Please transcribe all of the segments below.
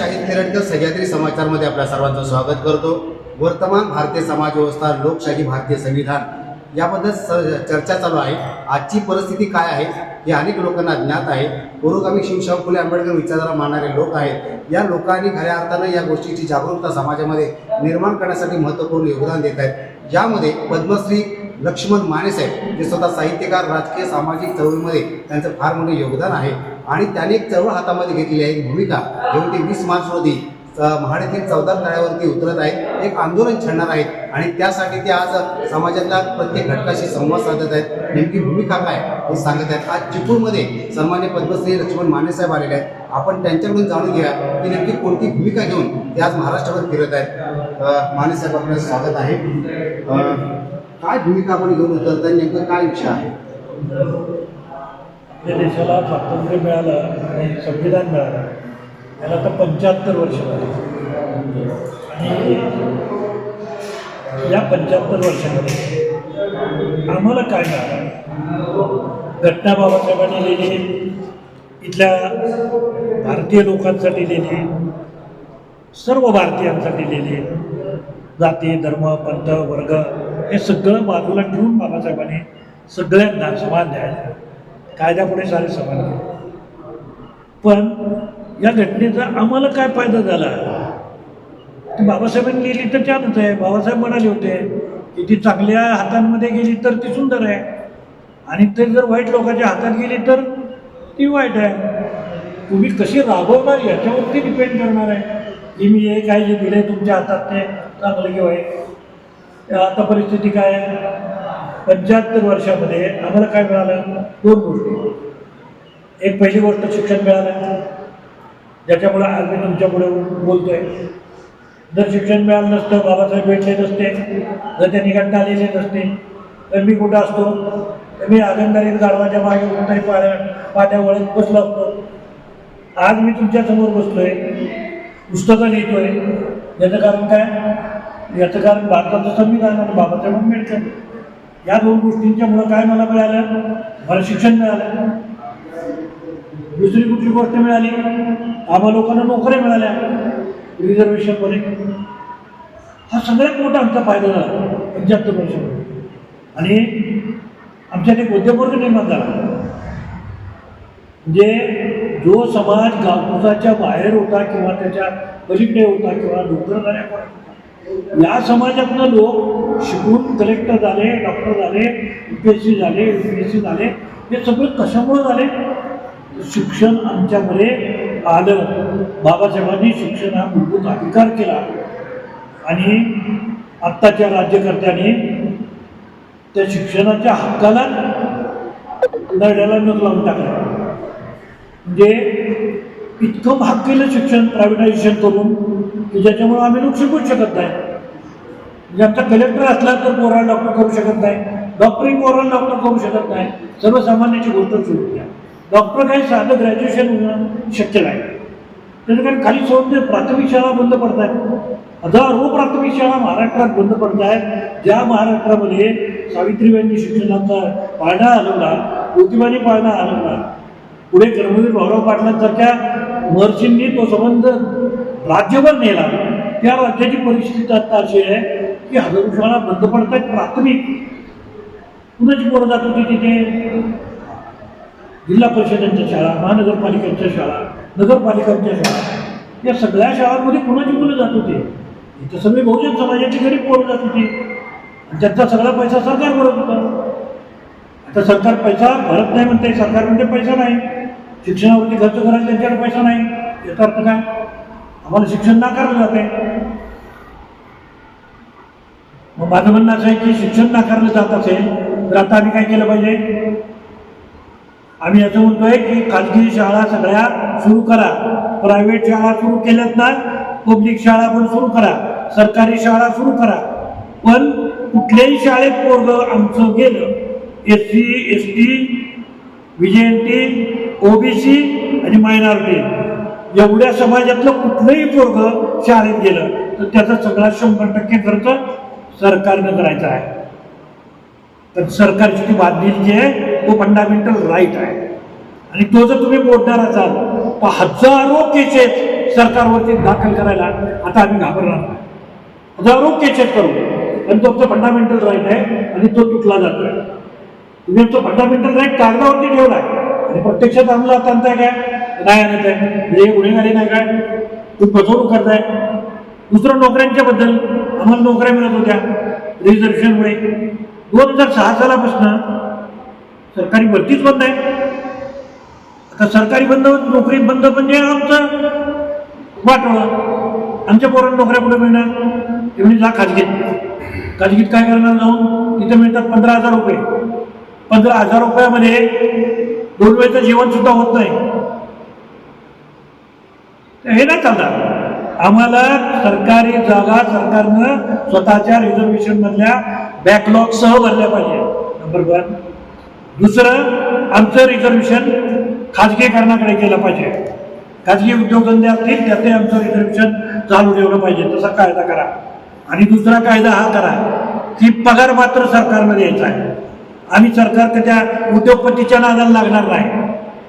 News Sahyadri समाचारमध्ये आपल्या सर्वांचं स्वागत करतो. वर्तमान भारतीय समाजव्यवस्था लोकशाही भारतीय संविधान याबद्दल स चर्चा चालू आहे. आजची परिस्थिती काय आहे? हे अनेक लोकांना ज्ञात आहे. पुरोगामी शिवशाहू फुले आंबेडकर विचारधारा मानणारे लोक आहेत. या लोकांनी खऱ्या अर्थानं या गोष्टीची जागरूकता समाजामध्ये निर्माण करण्यासाठी महत्त्वपूर्ण योगदान देत आहेत. यामध्ये पद्मश्री लक्ष्मण मानेसाहेब जे स्वतः साहित्यकार राजकीय सामाजिक चळवळीमध्ये त्यांचं फार मोठं योगदान आहे. आणि त्याने एक चळवळ हातामध्ये घेतलेली आहे एक भूमिका. घेऊन ते वीस मार्च रोजी अ, चौदा चौदार तळ्यावरती उतरत आहेत. एक आंदोलन छेडणार आहेत. आणि त्यासाठी ते आज समाजातल्या प्रत्येक घटकाशी संवाद साधत आहेत. नेमकी भूमिका काय हे सांगत आहेत. आज चिपळूणमध्ये सन्मान्य पद्मश्री लक्ष्मण मानेसाहेब आलेले आहेत. आपण त्यांच्याकडून जाणून घ्या की नेमकी कोणती भूमिका घेऊन ते आज महाराष्ट्रावर फिरत आहेत. मानेसाहेब आपल्याला स्वागत आहे. काय भूमिका आपण घेऊन उतरत आहे नेमकं काय इच्छा आहे? या देशाला स्वातंत्र्य मिळालं आणि संविधान मिळालं. त्याला तर पंच्याहत्तर वर्ष झाली. आणि या पंच्याहत्तर वर्षामध्ये आम्हाला काय मिळालं? घटना बाबासाहेबांनी लिहिली इथल्या भारतीय लोकांसाठी लिहिली सर्व भारतीयांसाठी लिहिली. जाती धर्म पंथ वर्ग हे सगळं बाजूला ठेवून बाबासाहेबांनी सगळ्यांना समान द्यायला कायद्यापुढे सारे समान पण या घटनेचा आम्हाला काय फायदा झाला? ती बाबासाहेबांनी लिहिली तर छानच आहे. बाबासाहेब म्हणाले होते की ती चांगल्या हातांमध्ये गेली तर ती सुंदर आहे. आणि ते जर वाईट लोकांच्या हातात गेली तर ती वाईट आहे. तुम्ही कशी राबवणार याच्यावरती डिपेंड करणार आहे. की मी हे काय जे दिलं आहे तुमच्या हातात ते चांगलं किंवा आता परिस्थिती काय आहे? पंच्याहत्तर वर्षामध्ये आम्हाला काय मिळालं? दोन गोष्टी. एक पहिली गोष्ट शिक्षण मिळालं ज्याच्यामुळं आज मी तुमच्यापुढे बोलतोय. जर शिक्षण मिळालं नसतं बाबासाहेब भेटले नसते जर त्या घंटा आलेले नसते तर मी कुठं असतो? तर मी आगंदारीत गाढवाच्या मागे कुठंही पाड्या पाट्या वळत बसलो असतो. आज मी तुमच्यासमोर बसलोय पुस्तकं लिहितोय. याचं कारण काय? याचं कारण भारताचं संविधान आणि बाबासाहेब आंबेडकर. या दोन गोष्टींच्यामुळं काय मला मिळालं? मला शिक्षण मिळालं. दुसरी कुठली गोष्ट मिळाली? आम्हा लोकांना नोकऱ्या मिळाल्या. रिझर्वेशनमध्ये हा सगळ्यात मोठा आमचा फायदा झाला पंच्याहत्तर वर्षामध्ये. आणि आमच्यात एक उद्योगवर्ग निर्माण झाला. म्हणजे जो समाज गावकुसाच्या बाहेर होता किंवा त्याच्या पलीकडे होता किंवा नोकरदाऱ्या झाल्या या समाजातनं लोक शिकून कलेक्टर झाले डॉक्टर झाले यू पी एस सी झाले यू पी एस सी झाले हे सगळं कशामुळे झाले? शिक्षण आमच्यामध्ये आलं. बाबासाहेबांनी शिक्षण हा मूलभूत अधिकार केला. आणि आत्ताच्या राज्यकर्त्यांनी त्या शिक्षणाच्या हक्काला लढ्याला नग लावून टाकला. म्हणजे इतकं भाग केलं शिक्षण प्रायव्हेटायझेशन करून की ज्याच्यामुळं आम्ही लोक शिकूच शकत नाही. म्हणजे आमचा कलेक्टर असला तर पोराला डॉक्टर करू शकत नाही. डॉक्टरिंग पोराला डॉक्टर करू शकत नाही. सर्वसामान्याची गोष्ट सुरू द्या डॉक्टर काही साधं ग्रॅज्युएशन होणं शक्य नाही. त्याच्या कारण खाली सोडून ते प्राथमिक शाळा बंद पडत आहेत. हजारो प्राथमिक शाळा महाराष्ट्रात बंद पडत आहेत. ज्या महाराष्ट्रामध्ये सावित्रीबाईंनी शिक्षणाचा पाळणा हलवला ज्योतिबानी पाळणा हलवला पुढे कर्मवीर भाऊराव पाटलांसारख्या महर्षींनी तो संबंध राज्यभर नेला. त्या राज्याची परिस्थिती आता अशी आहे की हजारो शाळा बंद पडतात प्राथमिक. कुणाची पोरं जात होती तिथे. जिल्हा परिषदांच्या शाळा महानगरपालिकांच्या शाळा नगरपालिकांच्या शाळा. या सगळ्या शाळांमध्ये कुणाची मुलं जात होती. इथं सगळे बहुजन समाजाची गरीब पोरं जात होती. आणि त्यांचा सगळा पैसा सरकार भरत होता. आता सरकार पैसा भरत नाही म्हणते सरकार म्हणते पैसा नाही. शिक्षणावरती खर्च करायला त्यांच्याकडे पैसा नाही. याचा अर्थ काय? आम्हाला शिक्षण नाकारलं जाते मग माझं म्हणणं असं आहे की शिक्षण नाकारलं जात असेल तर आता आम्ही काय केलं पाहिजे? आम्ही असं म्हणतोय की खाजगी शाळा सगळ्या सुरू करा. प्रायव्हेट शाळा सुरू केल्यात ना पब्लिक शाळा पण सुरू करा. सरकारी शाळा सुरू करा. पण कुठल्याही शाळेत पोरग आमचं गेलं S C S T T OBC आणि मायनॉरिटी एवढ्या समाजातलं कुठलंही पोरग शाळेत गेलं तर त्याचा सगळा शंभर टक्के खर्च सरकारनं करायचा आहे. तर सरकारची ती बातमी जी आहे तो फंडामेंटल राईट आहे. आणि तो जर तुम्ही मोडणार असाल तर हजारो केसेस सरकारवरती दाखल करायला आता आम्ही घाबरणार नाही. हजारो केसेस करू. पण तो फंडामेंटल राईट आहे आणि तो तुटला जातोय. तुम्ही आमचा फंडामेंटल राईट कागदावरती ठेवलाय. आणि प्रत्यक्षात अंमलात आणताय काय? नाही आणत आहे. म्हणजे गुन्हेगारी नाही काय? तुम्ही फसवणूक करताय. दुसरं नोकऱ्यांच्या बद्दल आम्हाला नोकऱ्या मिळत होत्या. रिझर्वेशनमुळे. दोन हजार सहा सालापासून सरकारी भरतीच बंद आहे. आता सरकारी बंद नोकरी बंद म्हणजे आमचं वाटवलं आमच्या पोरांना नोकऱ्या कुठे मिळणार? एवढी म्हणजे जा खाजगीत. खाजगीत काय करणार जाऊन? तिथे मिळतात पंधरा हजार रुपये. पंधरा हजार रुपयामध्ये दोन वेळचं जेवण सुद्धा होत नाही. हे नाही चालणार. आम्हाला सरकारी जागा सरकारनं स्वतःच्या रिझर्वेशन मधल्या बॅकलॉग सह भरल्या पाहिजे. नंबर वन दुसरं आमचं रिझर्वेशन खाजगीकरणाकडे केलं पाहिजे. खाजगी उद्योगधंदे असतील त्याचे आमचं रिझर्वेशन चालू ठेवलं पाहिजे. तसा कायदा करा. आणि दुसरा कायदा हा करा की पगार मात्र सरकारनं यायचा आहे. आम्ही सरकार त्या उद्योगपतीच्या नादाला लागणार नाही.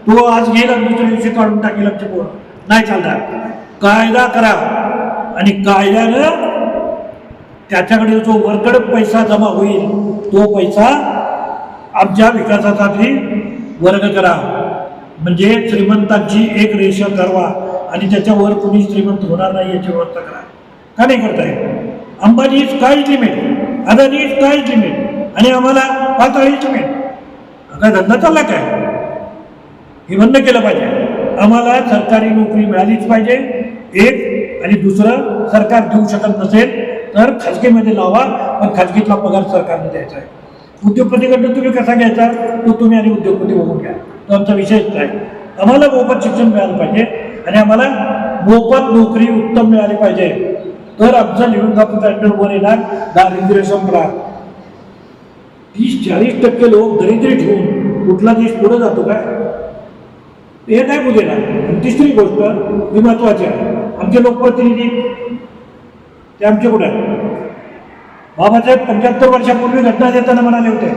तो आज गेला दुसऱ्या दिवशी काढून टाकेल आमचे पोर. नाही चालणार. कायदा करा. आणि कायद्यानं त्याच्याकडे जो वरकड पैसा जमा होईल तो पैसा आमच्या विकासासाठी वर्ग करा. म्हणजे श्रीमंतांची एक रेषा ठरवा. आणि त्याच्यावर कुणी श्रीमंत होणार नाही याची व्यवस्था करा. का नाही करताय? अंबानी इज काहीच लिमिट अदानी इज काहीच लिमिट आणि आम्हाला पाच हे तुम्ही काय धंदा चालला काय? हे बंद केलं पाहिजे. आम्हाला सरकारी नोकरी मिळालीच पाहिजे. एक आणि दुसरं सरकार देऊ शकत नसेल तर खाजगीमध्ये लावा पण खाजगीतला पगार सरकारने द्यायचा आहे. उद्योगपतीकडनं तुम्ही कसा घ्यायचा? तो तुम्ही आणि उद्योगपती बघून घ्या. तो आमचा विषयच नाही. आम्हाला मोफत शिक्षण मिळालं पाहिजे आणि आम्हाला मोफत नोकरी उत्तम मिळाली पाहिजे. तर आमचा निवडणूक स्टँडर्ड वर येणार दारिद्र्य संपणार. तीस चाळीस टक्के लोक दरिद्री ठेवून कुठला देश पुढे जातो काय? हे नाही बोलेला? आणि तिसरी गोष्ट ही महत्वाची आहे. आमचे लोकप्रतिनिधी ते आमचे कुठे आहेत? बाबासाहेब पंच्याहत्तर वर्षापूर्वी घटना देताना म्हणाले होते.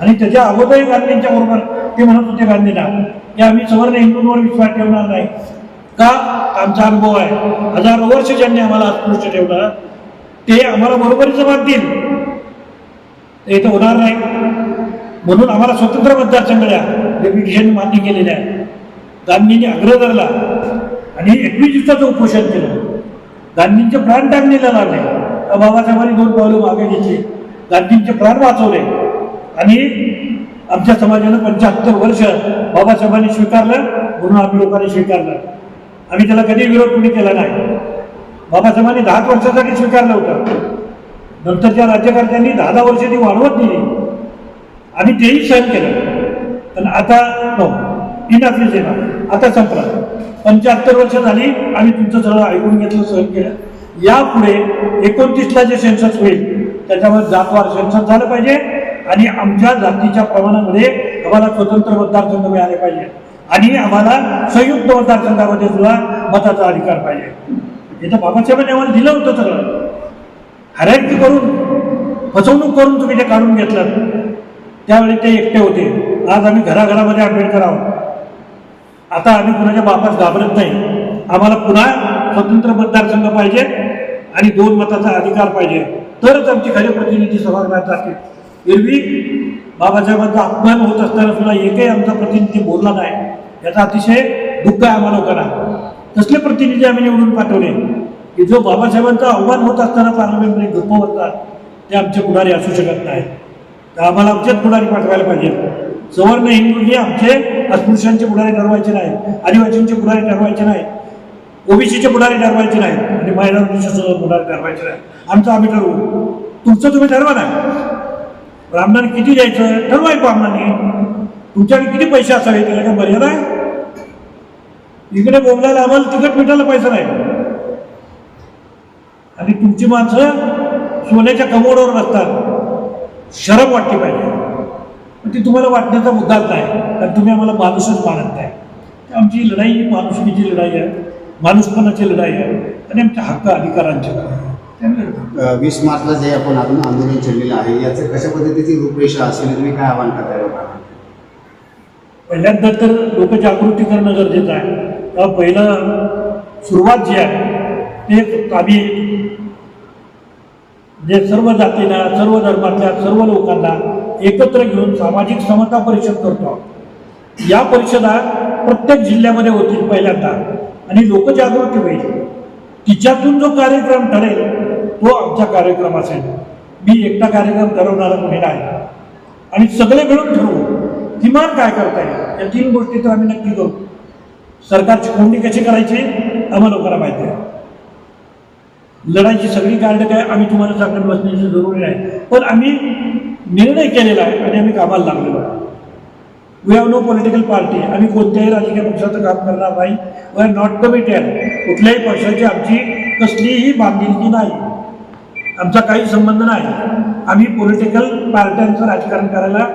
आणि त्याच्या अगोदरही गांधींच्या बरोबर ते म्हणत होते गांधींना की आम्ही सवर्ण हिंदूंवर विश्वास ठेवणार नाही. का? आमचा अनुभव आहे. हजारो वर्ष ज्यांनी आम्हाला अस्पृश्य ठेवलं ते आम्हाला बरोबरीचं मानतील. हे तर होणार नाही. म्हणून आम्हाला स्वतंत्र मतदारसंघ द्या हे मान्य केलेल्या आहे. गांधींनी आग्रह धरला आणि एकवीस दिवसाचं उपोषण केलं गांधींचे प्राण टाकलेलं लागले. तर बाबासाहेबांनी दोन पावलं मागे घेतली. गांधींचे प्राण वाचवले. आणि आमच्या समाजानं पंच्याहत्तर वर्ष बाबासाहेबांनी स्वीकारलं म्हणून आम्ही लोकांनी स्वीकारलं. आम्ही त्याला कधी विरोध कुणी केला नाही. बाबासाहेबांनी दहा वर्षासाठी स्वीकारलं होतं. नंतरच्या राज्यकर्त्यांनी दहा दहा वर्ष ती वाढवत दिली आणि तेही सहन केलं. पण आता नो इनफ इज आता संपला. पंच्याहत्तर वर्ष झाली आम्ही तुमचं सगळं ऐकून घेतलं सहन केलं. यापुढे एकोणतीसला जे सेन्सस होईल त्याच्यामध्ये जातवार सेन्सस झालं पाहिजे आणि आमच्या जातीच्या प्रमाणामध्ये आम्हाला स्वतंत्र मतदारसंघ मिळाले पाहिजे. आणि आम्हाला संयुक्त मतदारसंघामध्ये सुद्धा मताचा अधिकार पाहिजे. हे तर बाबासाहेबांनी आम्हाला दिलं होतं सगळं. हरायकी करून फसवणूक करून तुम्ही ते काढून घेतलं. त्यावेळी ते एकटे होते. आज आम्ही घराघरामध्ये आंबेडकर आहोत. आता आम्ही कुणाच्या बापास घाबरत नाही. आम्हाला पुन्हा स्वतंत्र मतदारसंघ पाहिजे आणि दोन मताचा अधिकार पाहिजे. तरच आमची खरे प्रतिनिधी सभागृहात जातील एरवी बाबासाहेबांचा अपमान होत असताना सुद्धा एकही आमचा प्रतिनिधी बोलला नाही. याचा अतिशय दुःख आहे आम्हा लोकांना. तसले प्रतिनिधी आम्ही निवडून पाठवले. की जो बाबासाहेबांचा आव्हान होत असताना पार्लमेंटमध्ये गप्प होतात ते आमचे पुढारी असू शकत नाही तर आम्हाला आमचेच पुढारी पाठवायला पाहिजे. सवर्ण हिंदूंनी आमचे अस्पृश्यांचे पुढारी ठरवायचे नाही आदिवासींचे पुढारी ठरवायचे नाही ओबीसीचे पुढारी ठरवायचे नाही आणि मायनॉरिटीचे सुद्धा पुढारी ठरवायचे नाही आमचं आम्ही ठरवू. तुमचं तुम्ही ठरवा ना. ब्राह्मणाने किती द्यायचं? ठरवाय ब्राह्मणाने. तुमच्याकडे किती पैसे असावे त्याला काय मर्यादा आहे. इकडे बोलायला आम्हाला तिकट मिठायला पैसा नाही. आणि तुमची माणसं सोन्याच्या कमोडवर बसतात. शरम वाटली पाहिजे. पण ती तुम्हाला वाटण्याचा मुद्दाच नाही कारण तुम्ही आम्हाला माणूसच मानत नाही आमची लढाई ही माणुसकीची लढाई आहे. माणूसपणाची लढाई आहे. आणि आमच्या हक्क अधिकारांची लढाई आहे. वीस मार्चला जे आपण अजून आंदोलन छेडलेलं आहे याचं कशा पद्धतीची रूपरेषा असेल तुम्ही काय आवाहन करताय? लोकांना पहिल्यांदा तर लोक जागृती करणं गरजेचं आहे. तेव्हा पहिलं सुरुवात जी आहे ते आम्ही जे सर्व जातीला सर्व धर्मातल्या सर्व लोकांना एकत्र घेऊन सामाजिक समता परिषद करतो. आहोत. या परिषदा प्रत्येक जिल्ह्यामध्ये होतील पहिल्यांदा. आणि लोकजागृती होईल. तिच्यातून जो कार्यक्रम ठरेल तो आमचा कार्यक्रम असेल. मी एकटा कार्यक्रम ठरवणारा कोणी नाही आणि सगळे मिळून ठरवू. किमान काय करता येईल? या तीन गोष्टी तर आम्ही नक्की करू. सरकारची कोंडी कशी करायची? आम्हाला लोकांना माहिती आहे. लढाईची सगळी कारणं काय आम्ही तुम्हाला सांगत बसण्याची जरुरी नाही. पण आम्ही निर्णय केलेला आहे आणि आम्ही कामाला लागलेलो आहे. We have no political party आम्ही कोणत्याही राजकीय पक्षाचं काम करणार नाही. वी आर नॉट कमिटेड कुठल्याही पक्षाची आमची कसलीही बांधिलकी नाही. आमचा काही संबंध नाही. आम्ही पॉलिटिकल पार्ट्यांचं राजकारण करायला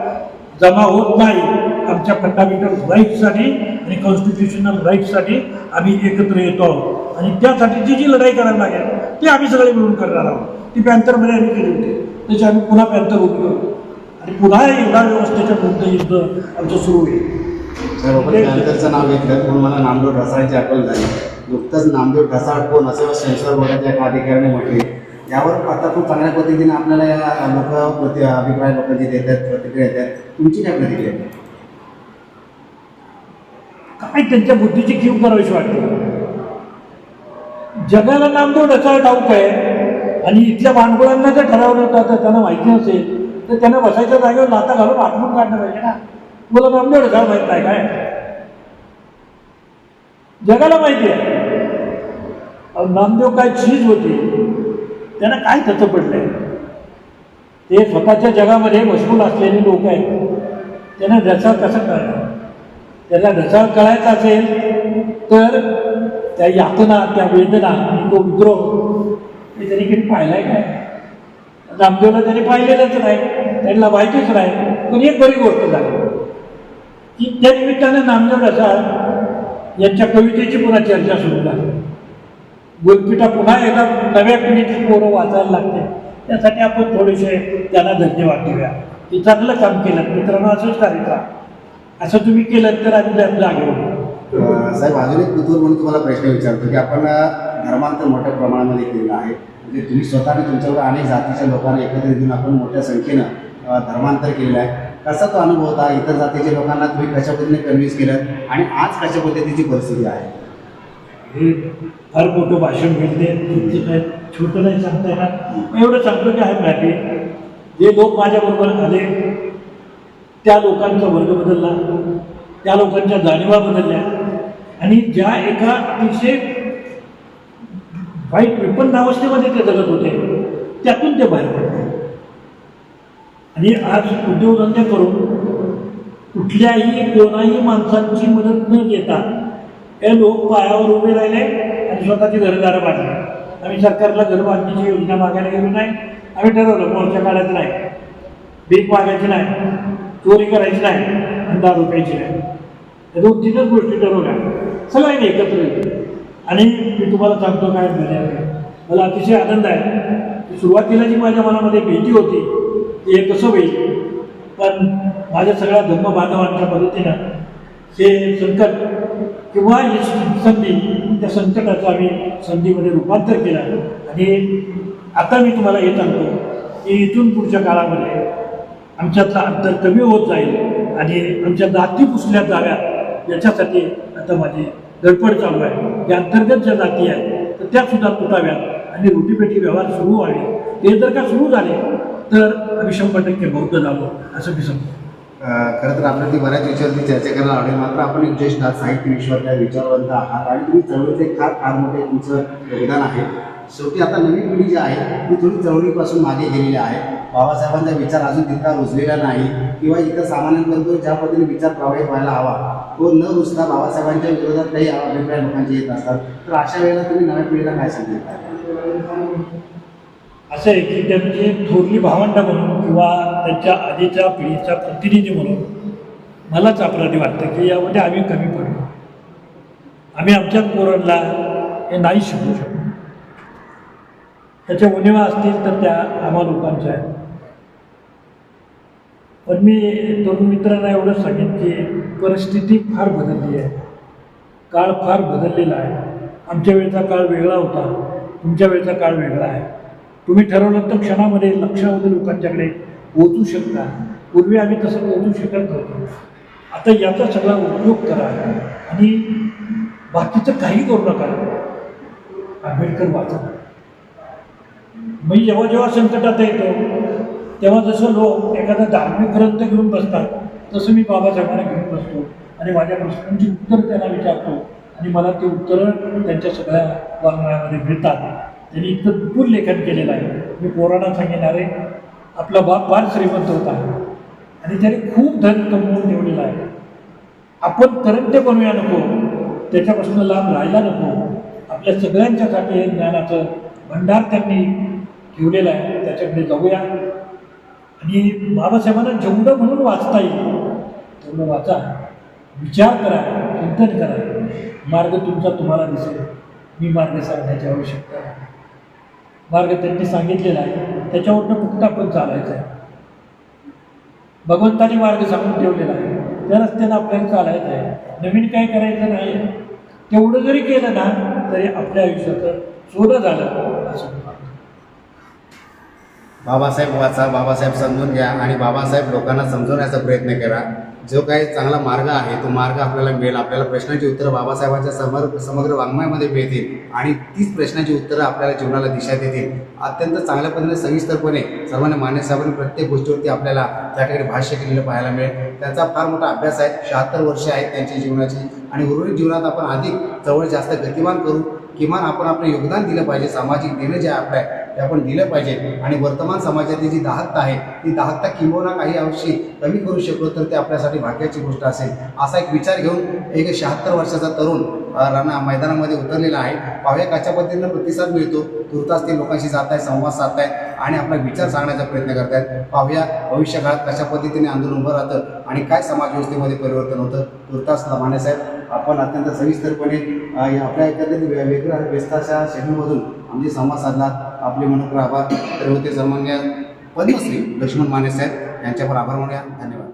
जमा होत नाही. आमच्या फंडामेंटल राईट्ससाठी आणि कॉन्स्टिट्युशनल राईट्ससाठी आम्ही एकत्र येतो. आहोत आणि त्यासाठी जी जी लढाई करायला लागेल ती आम्ही सगळे मिळून करणार आहोत. ती पॅन्थरमध्ये आम्ही केली होती. त्याची आम्ही पुन्हा पॅन्थर उभी करू. आणि पुन्हा एकदा व्यवस्थेच्या विरुद्ध युद्ध आमचं सुरू होईल. पॅन्थरचं नाव घेतलं म्हणून मला नामदेव ढसाळची आठवण झाली. नुकतंच नामदेव ढसाळ कोण असं सेन्सर बोर्डाच्या एका अधिकाऱ्याने म्हटले. यावर आता खूप चांगल्या पद्धतीने आपल्याला या लोक प्रति अभिप्राय लोक जे देतात प्रतिक्रिया देतात. तुमची काय प्रतिक्रिया? काय त्यांच्या बुद्धीची कीव करावीशी वाटते? जगाला नामदेव ढसाळ ठाऊक आहे. आणि इथल्या भांडवलांना जर ठरवलं होतं तर त्यांना माहिती नसेल तर त्यांना बसायच्या जागेवर लाता घालून आठवून काढणं पाहिजे ना. मला नामदेव ढसाळ माहीत नाही काय? जगाला माहिती आहे. नामदेव काय चीज होती? त्यांना काय त्याचं पडलंय? ते स्वतःच्या जगामध्ये मशगूल असलेले लोक आहेत. त्यांना ढसाळ कसं कळणार? त्याला ढसाळ कळायचा असेल तर त्या यातना त्या वेदना तो विद्रोह हे त्यांनी कधी पाहिलाय काय? रामदेवला त्यांनी पाहिलेलंच नाही त्यांना माहितीच नाही पण एक बरी गोष्ट झाली. की त्या निमित्तानं नामदेव ढसाळ यांच्या कवितेची पुन्हा चर्चा सुरू झाली. गुलपिठा पुन्हा एकदा नव्या पिढीची पोरं वाचायला लागते. त्यासाठी आपण थोडेसे त्यांना धन्यवाद देऊया. की चांगलं काम केलं. मित्रांनो असंच करीत असं तुम्ही केलं तर आम्ही जागेवर साहेब अजून एक कुतूर म्हणून तुम्हाला प्रश्न विचारतो की आपण धर्मांतर मोठ्या प्रमाणामध्ये केलेलं आहे. म्हणजे तुम्ही स्वतःने तुमच्यावर अनेक जातीच्या लोकांना एकत्रित येऊन आपण मोठ्या संख्येनं धर्मांतर केलेलं आहे. कसा तो अनुभव होता? इतर जातीच्या लोकांना तुम्ही कशा पद्धतीने कन्व्हिन्स केलं? आणि आज कशा पद्धतीची परिस्थिती आहे? हे फार मोठं भाषण मिळते. तुमचं काय छोटं नाही सांगता येणार. मी एवढं सांगतो की आहे मॅपी. जे लोक माझ्याबरोबर आले त्या लोकांचा वर्ग बदलला. त्या लोकांच्या जाणीवा बदलल्या. आणि ज्या एका अतिशय वाईट विपन्न अवस्थेमध्ये ते जगत होते त्यातून ते बाहेर पडले. आणि आज उद्योगधंदे करून कुठल्याही कोणाही माणसांची मदत न घेता हे लोक पायावर उभे राहिले आणि स्वतःची घरदारं बांधली. आम्ही सरकारला घर बांधण्याची योजना मागायला गेलो नाही. आम्ही ठरवलं मोर्चा काढायचा नाही. भीक मागायची नाही. चोरी करायची नाही. आणि दारू प्यायची नाही. या दोन तीनच गोष्टी ठरवल्या. सगळ्यांनी एकत्र येतो आणि मी तुम्हाला सांगतो काय झाले मला अतिशय आनंद आहे. सुरुवातीला जी माझ्या मनामध्ये भीती होती की हे कसं होईल? पण माझ्या सगळ्या धर्म बांधवांच्या मदतीनं हे संकट किंवा ही संधी त्या संकटाचं आम्ही संधीमध्ये रूपांतर केलं. आणि आता मी तुम्हाला हे सांगतो की इथून पुढच्या काळामध्ये आमच्यातला अंतर कमी होत जाईल आणि आमच्या जाती पुसल्या जाव्यात याच्यासाठी आता माझी धडपड चालू आहे. या अंतर्गत ज्या जाती आहेत तर त्यासुद्धा तुटाव्यात आणि रोटीपेटी व्यवहार सुरू व्हावे. ते जर का सुरू झाले तर आम्ही शंभर टक्के बौद्ध झालो असं मी समजतो खरं तर आपल्याला ती बऱ्याच विषयावरती चर्चा करायला आवडेल. मात्र आपण एक ज्येष्ठ आहात, साहित्य विश्वातल्या विचारवंत आहात आणि तुम्ही चळवळीचे फार फार मोठे तुमचं योगदान आहे. शेवटी आता नवी पिढी जी आहे ती थोडी चळवळीपासून मागे गेलेली आहे. बाबासाहेबांचा विचार अजून तितका रुजलेला नाही. किंवा इतर सामान्यांपर्यंत ज्या पद्धतीने विचार प्रवाहित व्हायला हवा तो न रुजता बाबासाहेबांच्या विरोधात काही अभिप्राय लोकांचे येत असतात. तर अशा वेळेला तुम्ही नव्या पिढीला काय सांगितलं असं आहे की त्यांची थोरली भावंड म्हणून किंवा त्यांच्या आधीच्या पिढीचा प्रतिनिधी म्हणून मलाच अपराधी वाटतं की यामध्ये आम्ही कमी पडलो आम्ही आमच्या पोरांना हे नाही शिकू शकतो. त्याच्या उणिवा असतील तर त्या आम्हा लोकांच्या आहेत. पण मी तरुण मित्रांना एवढंच सांगेन की परिस्थिती फार बदलली आहे. काळ फार बदललेला आहे. आमच्या वेळचा काळ वेगळा होता. तुमच्या वेळचा काळ वेगळा आहे. तुम्ही ठरवलं तर क्षणामध्ये लक्षामध्ये लोकांच्याकडे पोचू शकता. पूर्वी आम्ही तसं पोचू शकत नव्हतो. आता याचा सगळा उपयोग करा. आणि बाकीचं काही करू नका. आंबेडकर वाचा मी जेव्हा जेव्हा संकटात येतो तेव्हा जसं लोक एखादा धार्मिक ग्रंथ घेऊन बसतात तसं मी बाबासाहेबांना घेऊन बसतो. आणि माझ्या प्रश्नांची उत्तर त्यांना विचारतो. आणि मला ते उत्तरं त्यांच्या सगळ्या वाङ्मयामध्ये मिळतात. त्यांनी इतकं विपुल लेखन केलेलं आहे. मी पोराणा सांगणारे आपला बाप फार श्रीमंत होता. आणि त्याने खूप धन कमवून ठेवलेलं आहे. आपण करंटे बनवूया नको. त्याच्यापासून लांब राहायला नको. आपल्या सगळ्यांच्यासाठी हे ज्ञानाचं भंडार त्यांनी ठेवलेलं आहे. त्याच्याकडे जाऊया. आणि बाबासाहेबांना जेवढं म्हणून वाचता येईल तेवढं वाचा. विचार करा चिंतन करा. मार्ग तुमचा तुम्हाला दिसेल. मी मार्ग सांगण्याची आवश्यकता आहे. मार्ग त्यांनी सांगितलेला आहे. त्याच्यावरनं फक्त आपण चालायचं आहे. भगवंताने मार्ग सांगून ठेवलेला आहे. त्या रस्त्यानं आपल्याला चालायचं आहे. नवीन काय करायचं नाही. तेवढं जरी केलं ना तरी आपल्या आयुष्याचं सोनं झालं असं बाबासाहेब वाचा बाबासाहेब समजून घ्या आणि बाबासाहेब लोकांना समजवण्याचा प्रयत्न करा. जो काही चांगला मार्ग आहे तो मार्ग आपल्याला मिळेल. आपल्याला प्रश्नांची उत्तरं बाबासाहेबांच्या समग्र समग्र वाङ्मयामध्ये मिळतील आणि तीच प्रश्नांची उत्तरं आपल्याला जीवनाला दिशा देतील. अत्यंत चांगल्या पद्धतीने सविस्तरपणे सर्वांनी मान्यसाहेबांनी प्रत्येक गोष्टीवरती आपल्याला त्या ठिकाणी भाष्य केलेलं पाहायला मिळेल. त्यांचा फार मोठा अभ्यास आहे शहात्तर वर्षे आहेत त्यांच्या जीवनाची आणि उर्वरित जीवनात आपण अधिक जवळ जास्त गतिमान करू किमान आपण आपलं योगदान दिलं पाहिजे सामाजिक देणं जे आपलं आहे ते आपण दिलं पाहिजे. आणि वर्तमान समाजातली जी दाहकता आहे ती दाहकता किंबवना काही अंशी कमी करू शकलो तर ते आपल्यासाठी भाग्याची गोष्ट असेल. असा एक विचार घेऊन एक शहात्तर वर्षाचा तरुण अ, मैदानामध्ये उतरलेला आहे. पाहूया कशा पद्धतीनं प्रतिसाद मिळतो. तुर्तास ते लोकांशी जात आहेत संवाद साधत आहेत आणि आपला विचार सांगण्याचा प्रयत्न करत आहेत. पाहूया भविष्य काळात कशा पद्धतीने आंदोलन उभं राहतं आणि काय समाज व्यवस्थेमध्ये परिवर्तन होतं. तुर्तास लमाने साहेब आपण अत्यंत सविस्तरपणे आपल्या एखाद्या वे- वेगळ्या व्यस्ताच्या शेड्यूलमधून आमचे संवाद साधला आपले मनोकर आभार तर होते सन्मान्य पद्मश्री लक्ष्मण माने साहेब यांच्यावर आभार म्हणूया धन्यवाद.